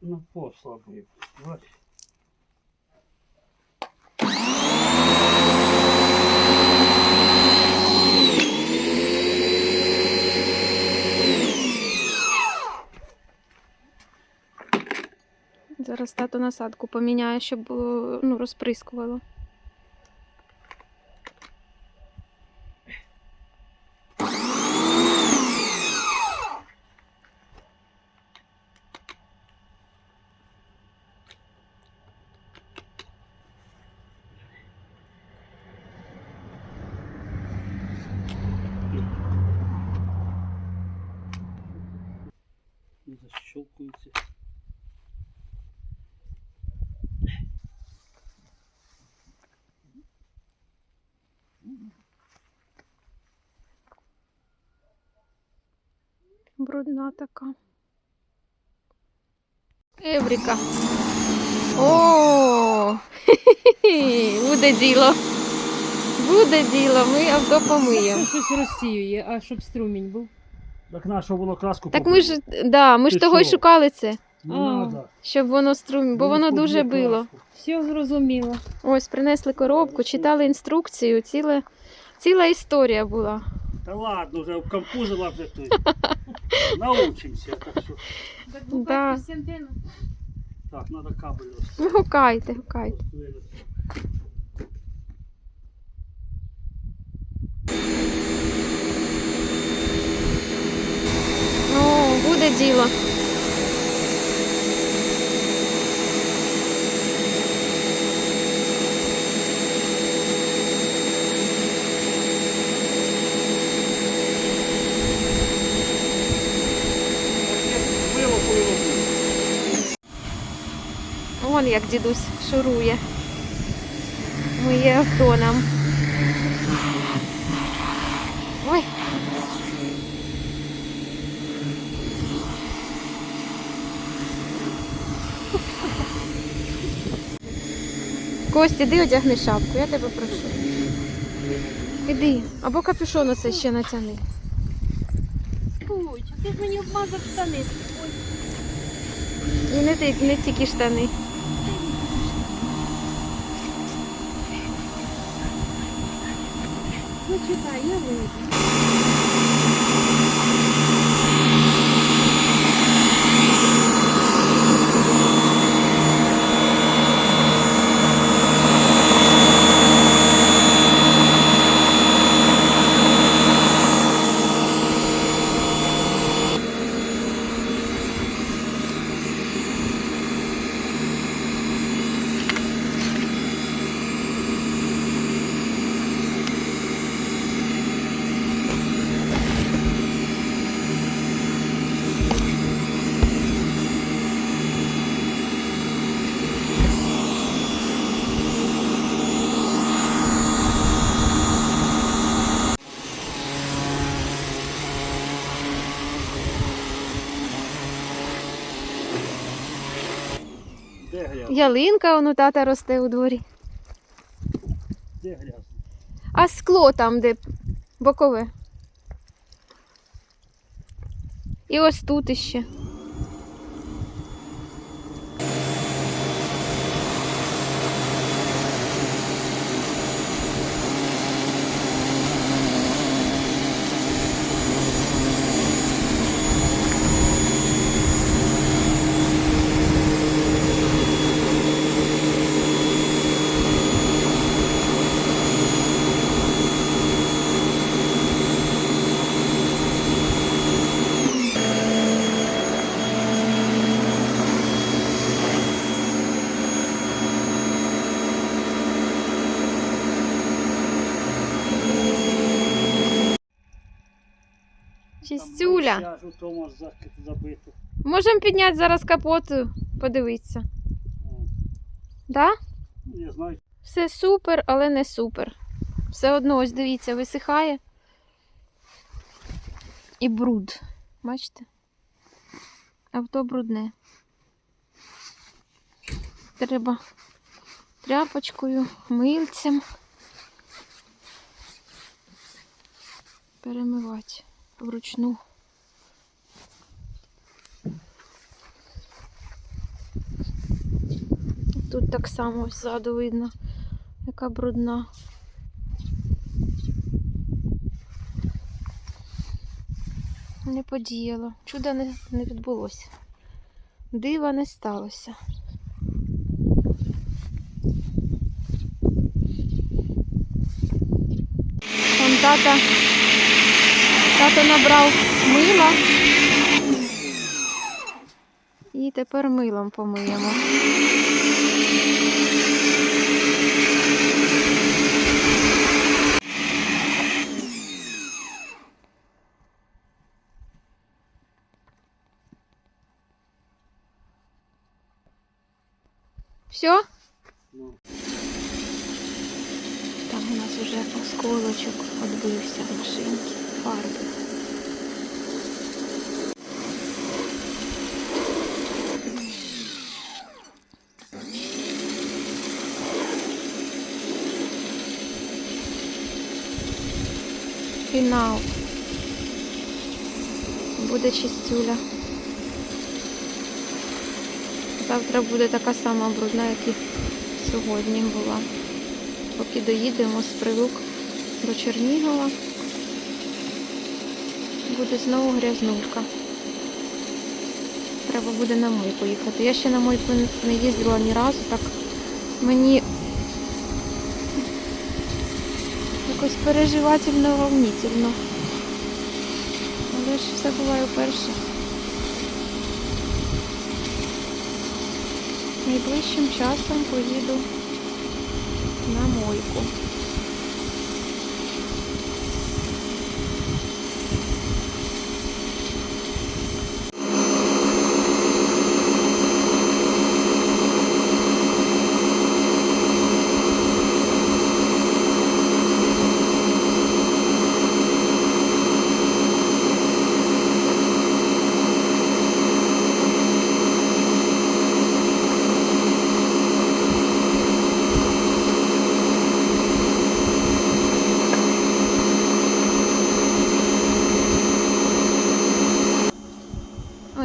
напор слабий. Бач. Зараз тато насадку поміняє, щоб було, ну, розприскувало. Не защелкується. Брудна така. Еврика. О, буде діло. Буде діло, ми авто помиємо. Щось розсіює, а щоб струмінь був. Так на що було краску Так ми ж, да, ми ж Ти того й що? шукали це, Не А. надо. щоб воно струм, бо Ну, воно дуже било. Все зрозуміло. Ось, принесли коробку, читали інструкцію, ціле, ціла історія була. Та ладно, вже обкампузила вже хтось. Научимося. Так, що. Да. так, треба кабель ось Ну, гукайте, гукайте. вивести. О, буде діло. Мило повинно бути. Вон як дідусь шурує. Моє авто нам. Костя, іди одягни шапку, я тебе прошу. Іди, або капюшон оце ще натяни. Ой, ти ж мені обмазав штани. І не, ти- не тільки штани. Ну чекай, я вийду. Грязно? Ялинка он у тата росте у дворі. Де грязно? А скло там, де бокове. І ось тут іще. Чистюля. Я ж у тому ж. Можемо підняти зараз капот, подивитися. О, Да? Не знаю. Все супер, але не супер. Все одно, ось дивіться, висихає. І бруд. Бачите? Авто брудне. Треба тряпочкою, мильцем перемивати вручну. тут так само ззаду видно, яка брудна. Не подіяло. Чуда не, не відбулося. Дива не сталося. Там тата, тато набрав мила. І тепер милом помиємо. Все? Там у нас вже осколочок відбився в машинці фарби. Фінал. Буде чистюля. Завтра буде така сама брудна, як і сьогодні була. Поки доїдемо з прилук до Чернігова, буде знову грязнулька. Треба буде на мойку їхати. Я ще на мойку не їздила ні разу, так мені якось переживательно волнительно. Але ж все буває вперше. Найближчим часом поїду на мойку.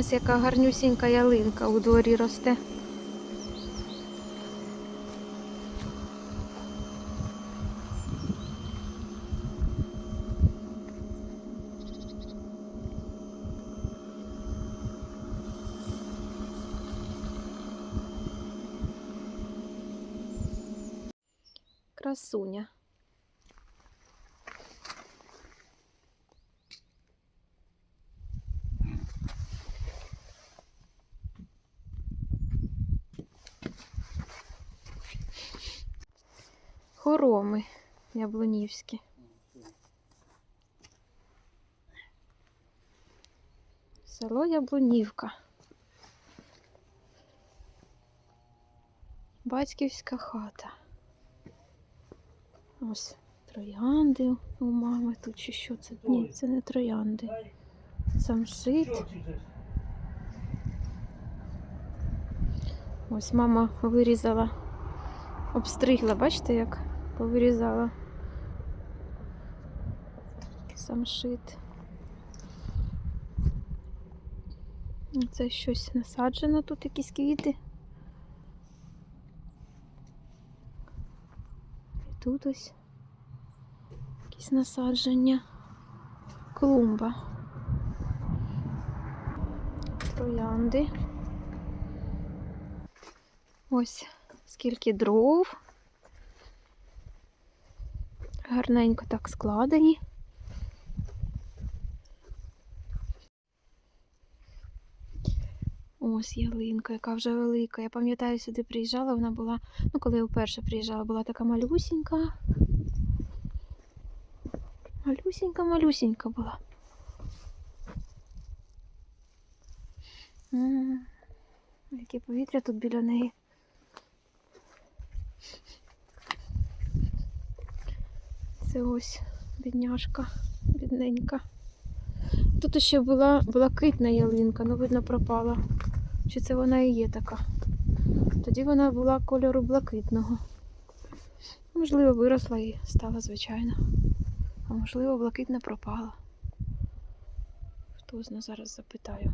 Ось яка гарнюсінька ялинка у дворі росте. Красуня. Хороми яблунівські. Село Яблунівка. Батьківська хата. Ось троянди у мами тут чи що це? Ні, це не троянди. Самшит. Ось мама вирізала, обстригла, бачите, як повирізала самшит. Це щось насаджено тут, якісь квіти. І тут ось якісь насадження. Клумба. Троянди. Ось скільки дров. Гарненько так складені. Ось ялинка, яка вже велика. Я пам'ятаю, сюди приїжджала, вона була, ну коли я вперше приїжджала, була така малюсінька. Малюсінька, малюсінька була. Яке повітря тут біля неї. Це ось бідняшка, бідненька. Тут ще була блакитна ялинка, ну видно пропала. Чи це вона і є така? Тоді вона була кольору блакитного. Можливо, виросла і стала звичайна. А можливо, блакитна пропала. Хто зна зараз запитаю.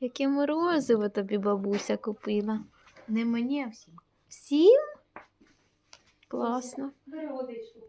Яке морозиво тобі бабуся купила. Не мені, а всім. Всім? Класно. Бери водичку.